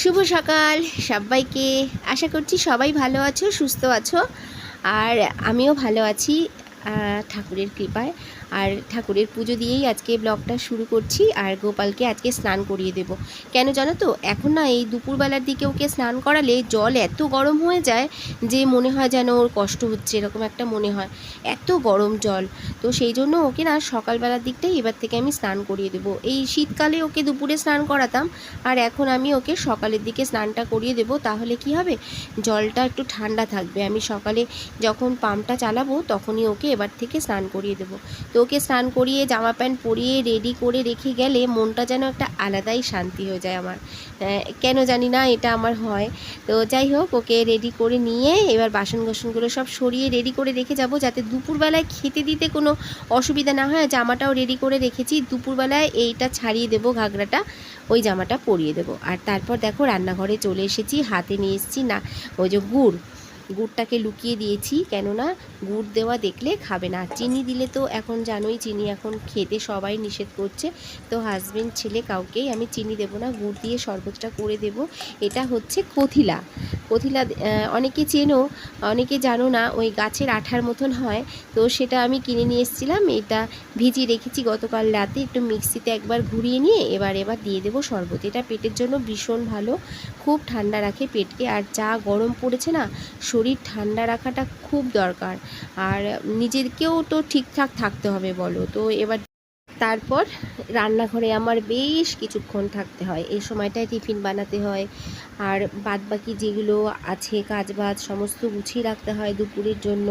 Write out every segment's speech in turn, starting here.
শুভ সকাল সবাইকে। আশা করছি সবাই ভালো আছো সুস্থ আছো। আর আমিও ভালো আছি। ঠাকুরের কৃপায়। আর ঠাকুরের পুজো দিয়েই আজকে ব্লগটা শুরু করছি, আর গোপালকে আজকে স্নান করিয়ে দেব। কেন জানো তো, এখন না এই দুপুরবেলার দিকে ওকে স্নান করালে জল এত গরম হয়ে যায় যে মনে হয় যেন ওর কষ্ট হচ্ছে, এরকম একটা মনে হয়। এত গরম জল। তো সেই জন্য ওকে না সকালবেলার দিকটাই এবার থেকে আমি স্নান করিয়ে দেবো। এই শীতকালে ওকে দুপুরে স্নান করাতাম, আর এখন আমি ওকে সকালের দিকে স্নানটা করিয়ে দেবো, তাহলে কি হবে? জলটা একটু ঠান্ডা থাকবে। আমি সকালে যখন পাম্পটা চালাবো, তখনই ওকে এবার থেকে স্নান করিয়ে দেবো। তো ওকে স্নান করিয়ে জামা প্যান্ট পরিয়ে রেডি করে রেখে গেলে মনটা যেন একটা আলাদাই শান্তি হয়ে যায় আমার। কেন জানি না এটা আমার হয়। তো যাই হোক, ওকে রেডি করে নিয়ে এবার বাসন কোসনগুলো সব সরিয়ে রেডি করে রেখে যাব যাতে দুপুরবেলায় খেতে দিতে কোনো অসুবিধা না হয়। জামাটাও রেডি করে রেখেছি। দুপুরবেলায় এইটা ছাড়িয়ে দেবো ঘাগরাটা, ওই জামাটা পরিয়ে দেবো। আর তারপর দেখো রান্নাঘরে চলে এসেছি, হাতে নিয়ে এসেছি না, ওই যে গুড়। গুড়টাকে লুকিয়ে দিয়েছি, কেননা গুড় দেওয়া দেখলে খাবে না। চিনি দিলে তো এখন জানোই, চিনি এখন খেতে সবাই নিষেধ করছে। তো হাজবেন্ড ছেলে কাউকেই আমি চিনি দেবো না, গুড় দিয়ে শরবতটা করে দেব। এটা হচ্ছে কথিলা। কথিলা অনেকে চেনো, অনেকে জানো না, ওই গাছের আঠার মতন হয়। তো সেটা আমি কিনে নিয়ে এসেছিলাম, এটা ভিজিয়ে রেখেছি গতকাল রাতে, একটু মিক্সিতে একবার ঘুরিয়ে নিয়ে এবার এবার দিয়ে দেবো শরবত। এটা পেটের জন্য ভীষণ ভালো, খুব ঠান্ডা রাখে পেটকে। আর যা গরম পড়েছে না শরীর ঠান্ডা রাখাটা খুব দরকার। আর নিজেকেও তো ঠিকঠাক থাকতে হবে বলো। তো এবার তারপর রান্নাঘরে আমার বেশ কিছুক্ষণ থাকতে হয়। এই সময়টায় টিফিন বানাতে হয় আর বাদ বাকি যেগুলো আছে, কাজবাজ সমস্ত গুছিয়ে রাখতে হয় দুপুরের জন্য।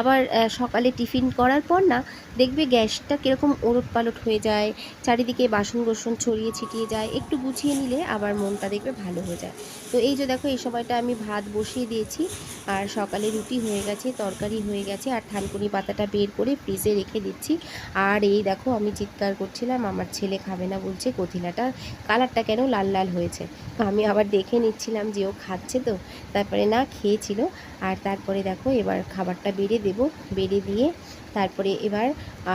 আবার সকালে টিফিন করার পর না, দেখবে গ্যাসটা কীরকম ওলট পালট হয়ে যায়, চারিদিকে বাসন কোসন ছড়িয়ে ছিটিয়ে যায়। একটু গুছিয়ে নিলে আবার মনটা দেখবে ভালো হয়ে যায়। তো এই যে দেখো, এই সময়টা আমি ভাত বসিয়ে দিয়েছি আর সকালে রুটি হয়ে গেছে, তরকারি হয়ে গেছে আর থানকুনি পাতাটা বের করে ফ্রিজে রেখে দিচ্ছি। আর এই দেখো, আমি চিৎকার করছিলাম, আমার ছেলে খাবে না বলছে কথিলাটা কালারটা কেন লাল লাল হয়েছে। তো আমি আবার দেখে নিচ্ছিলাম যে ও খাচ্ছে তো, তারপরে না খেয়েছিল। আর তারপরে দেখো এবার খাবারটা বেড়ে দেব, বেড়ে দিয়ে তারপরে এবার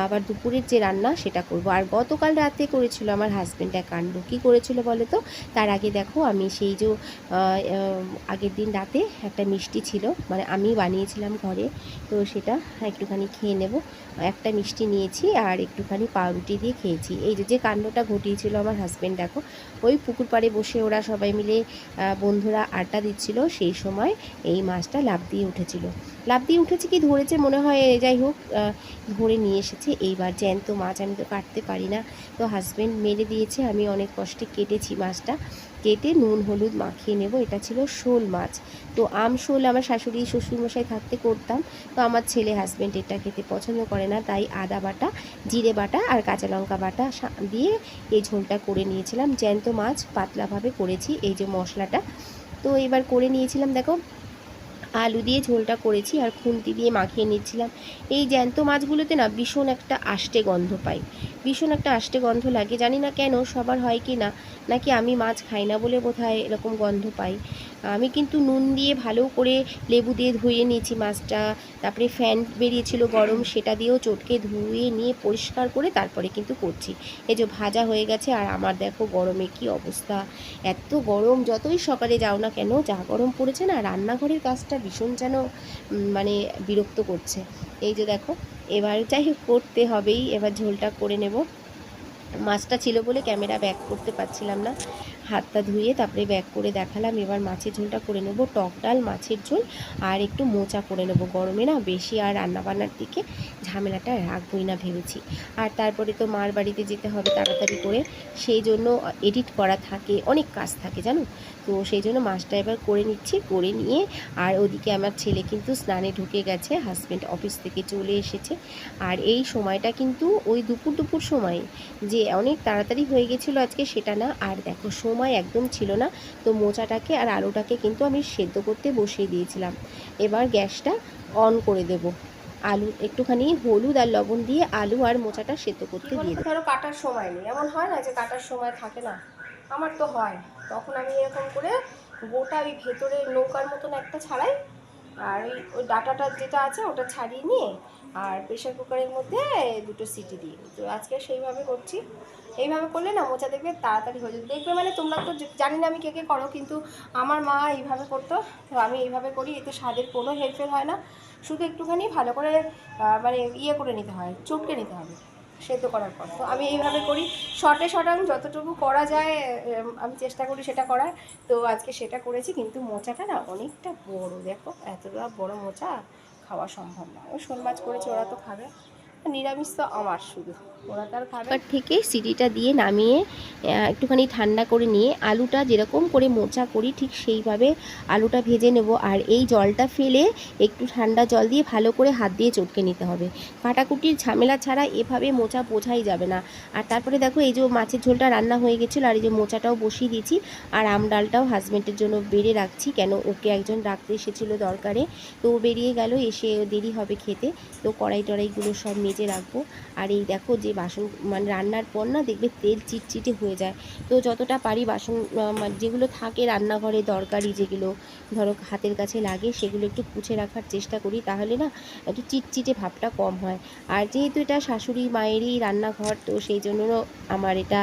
আবার দুপুরের যে রান্না সেটা করব। আর গতকাল রাতে করেছিল আমার হাজব্যান্ড এক কাণ্ড। কী করেছিল বলো তো? তার আগে দেখো আমি সেই যে আগের দিন রাতে একটা মিষ্টি ছিল মানে আমি বানিয়েছিলাম ঘরে, তো সেটা একটুখানি খেয়ে নেব। একটা মিষ্টি নিয়েছি আর একটুখানি পাউরুটি দিয়ে খেয়েছি। এই যে যে কাণ্ডটা ঘটিয়েছিল আমার হাজব্যান্ড দেখো, ওই পুকুর পাড়ে বসে ওরা সবাই মিলে বন্ধুরা আড্ডা দিচ্ছিল, সেই সময় এই মাছটা লাভ দিয়ে উঠেছিল। লাভ দিয়ে উঠেছে কি ধরেছে মনে হয়, যাই হোক ধরে নিয়ে এসেছে। এইবার জ্যান্ত মাছ আমি তো কাটতে পারি না। তো হাজব্যান্ড মেরে দিয়েছে। আমি অনেক কষ্টে কেটেছি মাছটা। কেটে নুন, হলুদ মাখিয়ে নেব। এটা ছিল শোল মাছ। তো আম, শোল আমার শাশুড়ি, শ্বশুরমশাই থাকতে করতাম। তো আমার ছেলে হাজব্যান্ড এটা খেতে পছন্দ করে না। তাই আদা বাটা, জিরে বাটা আর কাঁচা লঙ্কা বাটা দিয়ে এই ঝোলটা করে নিয়েছিলাম। জ্যান্ত মাছ পাতলাভাবে করেছি। এই যে মশলাটা। তো এবার করে নিয়েছিলাম। দেখো আলু দিয়ে ঝোলটা করেছি আর খুন্তি দিয়ে মাখিয়ে নিচ্ছিলাম। এই জ্যান্ত মাছগুলোতে না ভীষণ একটা আষ্টে গন্ধ পাই। ভীষণ একটা আষ্টে গন্ধ লাগে। জানি না কেন সবার হয় কি না, নাকি আমি মাছ খাই না বলে বোধহয় এরকম গন্ধ পাই। আমি কিন্তু নুন দিয়ে ভালো করে লেবু দিয়ে ধুয়ে নিয়েছি মাছটা। তারপরে ফ্যান বেরিয়েছিল গরম, সেটা দিয়েও চটকে ধুয়ে নিয়ে পরিষ্কার করে তারপরে কিন্তু করছি। এই যে ভাজা হয়ে গেছে আর আমার দেখো গরমে কি অবস্থা। এত গরম, যতই সকালে যাও না কেন, যা গরম পড়েছে না, রান্নাঘরের কাজটা ভীষণ যেন মানে বিরক্ত করছে। এই যে দেখো, এবার যাই করতে হবেই। এবার ঝোলটা করে নেব। মাছটা ছিল বলে ক্যামেরা ব্যাক করতে পারছিলাম না। হাতটা ধুয়ে তারপরে ব্যাক করে দেখালাম। এবার মাছের ঝোলটা করে নেব। টক ডাল, মাছের ঝোল আর একটু মোচা করে নেব গরমে না। বেশি আর রান্নাবান্নার দিকে ঝামেলাটা রাখবই না ভেবেছি। আর তারপরে তো মার বাড়িতে যেতে হবে তাড়াতাড়ি করে। সেই জন্য এডিট করা থাকে, অনেক কাজ থাকে, জানো? তো সেই জন্য মাছটা এবার করে নিচ্ছি করে নিয়ে আর ওদিকে আমার ছেলে কিন্তু স্নানে ঢুকে গেছে হাজব্যান্ড অফিস থেকে চলে এসেছে। আর এই সময়টা কিন্তু ওই দুপুর দুপুর সময় যে অনেক তাড়াতাড়ি হয়ে গেছিল আজকে সেটা না আর দেখো সময় একদম ছিল না তো মোচাটাকে আর আলুটাকে কিন্তু আমি সেদ্ধ করতে বসিয়ে দিয়েছিলাম। এবার গ্যাসটা অন করে দেব। আলু একটুখানি হলুদ আর লবণ দিয়ে আলু আর মোচাটা সেদ্ধ করতে দিয়ে ধরো কাটার সময় নেই এমন হয় না যে কাটার সময় থাকে না? আমার তো হয়। তখন আমি এরকম করে গোটা ওই ভেতরে নৌকার মতন একটা ছাড়াই আর ওই ওই ডাটাটা যেটা আছে ওটা ছাড়িয়ে নিয়ে আর প্রেশার কুকারের মধ্যে দুটো সিটি দিয়ে। তো আজকে সেইভাবে করছি। এইভাবে করলে না মোচা দেখবে তাড়াতাড়ি হয়ে যাবে। দেখবে মানে তোমরা তো জানি না আমি কে কে করো, কিন্তু আমার মা এইভাবে করতো। তো আমি এইভাবে করি, এতে স্বাদের কোনো হেরফের হয় না। শুধু একটুখানি ভালো করে মানে ইয়ে করে নিতে হয়, চটকে নিতে হবে। সেদ্ধ করার পর। তো আমি এইভাবে করি। শর্টে শর্টে যতটুকু করা যায় আমি চেষ্টা করি সেটা করার। তো আজকে সেটা করেছি, কিন্তু মোচাটা না অনেকটা বড়। দেখো, এতটা বড় মোচা খাওয়া সম্ভব না। ও শোল মাছ করেছে, ওরা তো খাবে। নিরামিষ তো আমার শুধু। ওরা তো আর থেকে সিটিটা দিয়ে নামিয়ে একটুখানি ঠান্ডা করে নিয়ে আলুটা যেরকম করে মোচা করি ঠিক সেইভাবে আলুটা ভেজে নেব। আর এই জলটা ফেলে একটু ঠান্ডা জল দিয়ে ভালো করে হাত দিয়ে চটকে নিতে হবে। কাটাকুটির ঝামেলা ছাড়া এভাবে মোচা বোঝাই যাবে না। আর তারপরে দেখো এই যে মাছের ঝোলটা রান্না হয়ে গেছিল আর এই যে মোচাটাও বসিয়ে দিয়েছি। আর আম ডালটাও হাজব্যান্ডের জন্য বেড়ে রাখছি কেন ওকে একজন ডাকতে এসেছিল দরকারে। তো বেরিয়ে গেল, এসে দেরি হবে খেতে। তো কড়াই টড়াইগুলো সব মেজে রাখব। আর এই দেখো যে বাসন মানে রান্নার পর না দেখবে তেল চিটচিটে হয়ে যায়। তো যতটা পারি বাসন মানে যেগুলো থাকে রান্নাঘরে দরকারি যেগুলো ধরো হাতের কাছে লাগে সেগুলো একটু পুছে রাখার চেষ্টা করি তাহলে না একটু চিটচিটে ভাবটা কম হয়। আর যেহেতু এটা শাশুড়ি মায়েরই রান্নাঘর তো সেই জন্য আমার এটা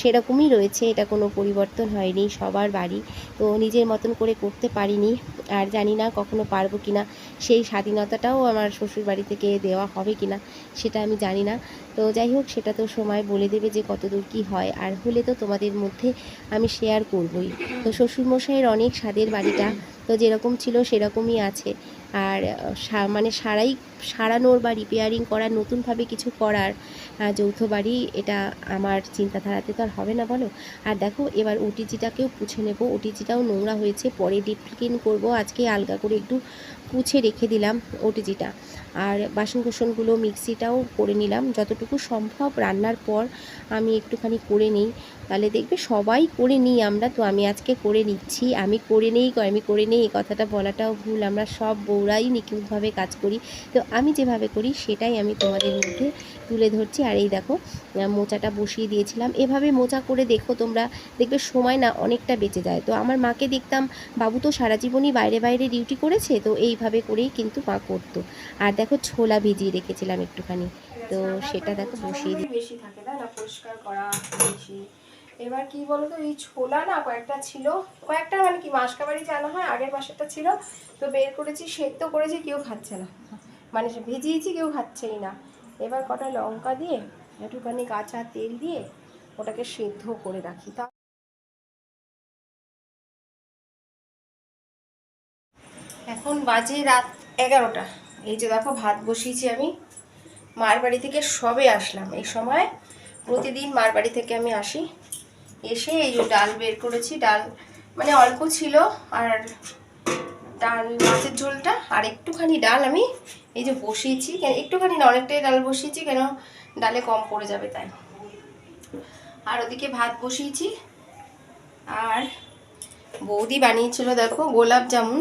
সেরকমই রয়েছে, এটা কোনো পরিবর্তন হয়নি সবার বাড়ি। তো নিজের মতন করে করতে পারিনি, আর জানি না কখনো পারব কি না সেই স্বাধীনতাটাও আমার শ্বশুর বাড়ি থেকে দেওয়া হবে কি না সেটা আমি জানি না। তো যাই হোক, সেটা তো সময় বলে দেবে যে কতদূর কী হয়, আর হলে তো তোমাদের মধ্যে আমি শেয়ার করবই। তো শ্বশুরমশাইয়ের অনেক স্বাদের বাড়িটা, তো যেরকম ছিল সেরকমই আছে। আর মানে সারাই, সারানোর বা রিপেয়ারিং করার নতুনভাবে কিছু করার যৌথ বাড়ি, এটা আমার চিন্তাধারাতে তো আর হবে না বলো? আর দেখো, এবার ওটিজিটাকেও পুছে নেব। ওটিজিটাও নোংরা হয়েছে, পরে ডিপ ক্লিন করব। আজকে আলগা করে একটু পুছে রেখে দিলাম ওটিজিটা আর বাসন কোসনগুলো মিক্সিটাও করে নিলাম। যতটুকু সম্ভব রান্নার পর আমি একটুখানি করে নিই। তাহলে দেখবে সবাই করে নিই আমরা তো, আমি আজকে করে নিচ্ছি, আমি করে নেই আমি করে নেই, এই কথাটা বলাটাও ভুল, আমরা সব বউরাই নিখুঁতভাবে কাজ করি। তো আমি যেভাবে করি সেটাই আমি তোমাদের মধ্যে তুলে ধরছি। আর এই দেখো মোচাটা বসিয়ে দিয়েছিলাম। এভাবে মোচা করে দেখো তোমরা, দেখবে সময় না অনেকটা বেঁচে যায়। তো আমার মাকে দেখতাম, বাবু তো সারা জীবনই বাইরে বাইরে ডিউটি করেছে? তো এইভাবে করেই কিন্তু মা করতো। আর দেখো ছোলা ভিজিয়ে রেখেছিলাম একটুখানি। তো সেটা দেখো বসিয়ে দিই বেশি থাকে না? পরিষ্কার করা, বেশি এবার কি বলতো, এই ছোলা না কয়েকটা ছিল, কয়েকটা মানে কি মাসকাবাড়ি জানা হয়, আগের মাসেরটা ছিল, তো বের করেছি, সেদ্ধ করেছি, কেউ খাচ্ছে না। মানে ভিজিয়েছি, কেউ খাচ্ছেই না। এবার কটা লঙ্কা দিয়ে, একটুখানি কাঁচা তেল দিয়ে, ওটাকে সেদ্ধ করে রাখি। তা এখন বাজে রাত এগারোটা। এই যে দেখো, ভাত বসিয়েছি আমি। মার বাড়ি থেকে সবে আসলাম। এই সময় প্রতিদিন মার বাড়ি থেকে আমি আসি। এসে এই যে ডাল বের করেছি, ডাল মানে অল্প ছিল, আর ডাল মাছের ঝোলটা, আর একটুখানি ডাল আমি এই যে বসিয়েছি একটুখানি না, অনেকটাই ডাল বসিয়েছি, কেন ডালে কম পড়ে যাবে তাই। আর ওদিকে ভাত বসিয়েছি, আর বৌদি বানিয়েছিল, দেখো, গোলাপ জামুন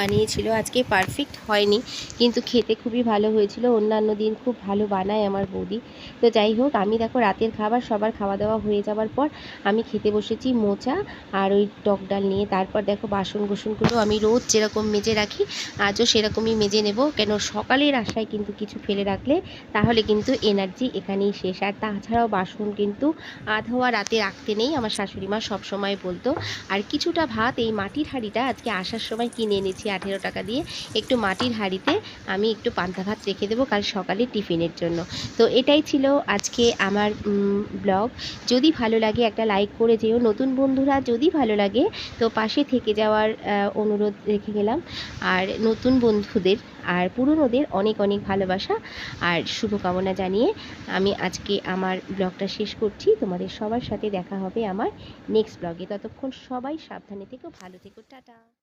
বানিয়েছিল, আজকে পারফেক্ট হয়নি। কিন্তু খেতে খুবই ভালো হয়েছিল। অন্যান্য দিন খুব ভালো বানায় আমার বৌদি। তো যাই হোক, আমি দেখো রাতের খাবার, সবার খাওয়া দাওয়া হয়ে যাওয়ার পর আমি খেতে বসেছি মোচা আর ওই টক ডাল নিয়ে। তারপর দেখো বাসন কোসনগুলো আমি রোজ যেরকম মেজে রাখি, আজও সেরকমই মেজে নেব। কেন সকালের আশায় কিন্তু কিছু ফেলে রাখলে তাহলে কিন্তু এনার্জি এখানেই শেষ। আর তাছাড়াও বাসন কিন্তু আধোয়া রাতে রাখতে নেই। আমার শাশুড়ি মা সবসময় বলতো, আর কিছুটা ভাত এই মাটির হাঁড়িটা আজকে আসার সময় কিনে এনেছি। আঠেরো টাকা দিয়ে। একটু মাটির হাঁড়িতে আমি একটু পান্তা ভাত রেখে দেবো কাল সকালে টিফিনের জন্য। তো এটাই ছিল আজকে আমার ব্লগ। যদি ভালো লাগে একটা লাইক করে যেও। নতুন বন্ধুরা যদি ভালো লাগে, তো পাশে থেকে যাওয়ার অনুরোধ রেখে গেলাম। আর নতুন বন্ধুদের আর পুরনোদের অনেক অনেক ভালোবাসা আর শুভকামনা জানিয়ে আমি আজকে আমার ব্লগটা শেষ করছি। তোমাদের সবার সাথে দেখা হবে আমার নেক্সট ব্লগে। ততক্ষণ সবাই সাবধানে থেকো, ভালো থেকো, টাটা।